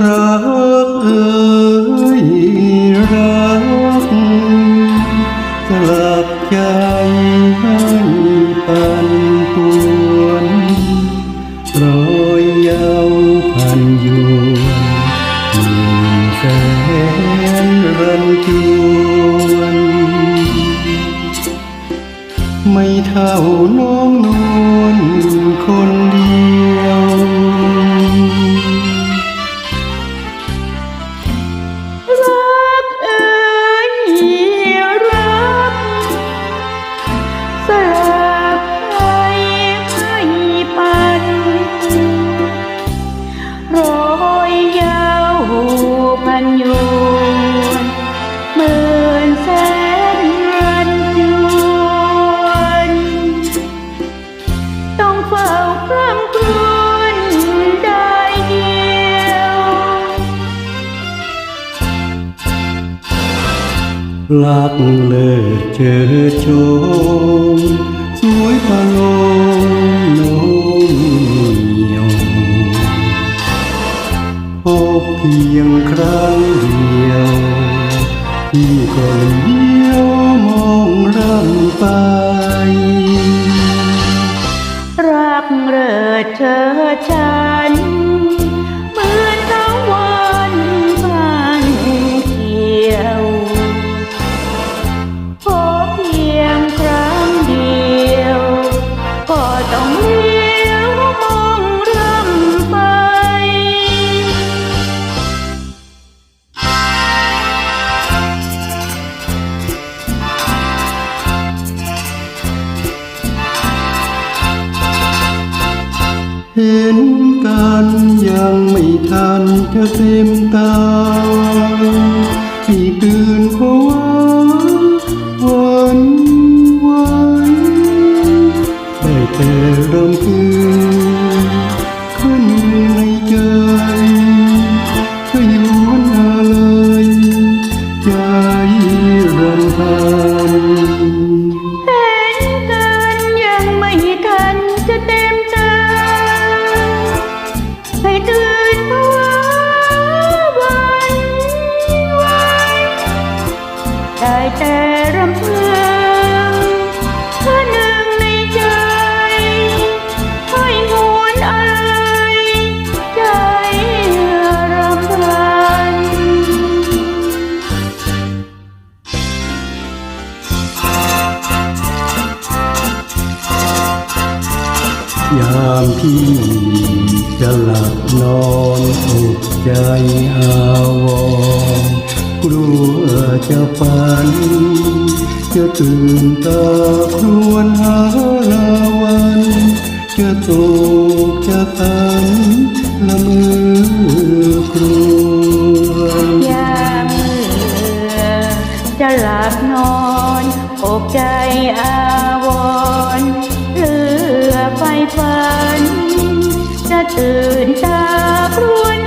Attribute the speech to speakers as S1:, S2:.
S1: รักเอ่ยรักสลับใจให้ปันปวนรอยยาวพันยวนหนึ่งแสนรันจวน ไม่เท่าน้องนวลคน
S2: ลักเลิศเจอ
S1: โชมสวยพะลมน้มเหี่ยงพบเพียงครั้งเดียว ที่ก็เลี้ยวมอง
S2: เห็นกั
S1: นยังไม่ทันจะเต็มตา ยามพี่จะหลับนอนอกใจอาวรกลัวจะฝัน จะตื่นตาครวนหาลาวัน จะตกจะตันละมือครว
S2: ยามเมื่อจะหลับนอนอกใจอาวรณ์เหลือไฟ ฝัน จะตื่นตาครวน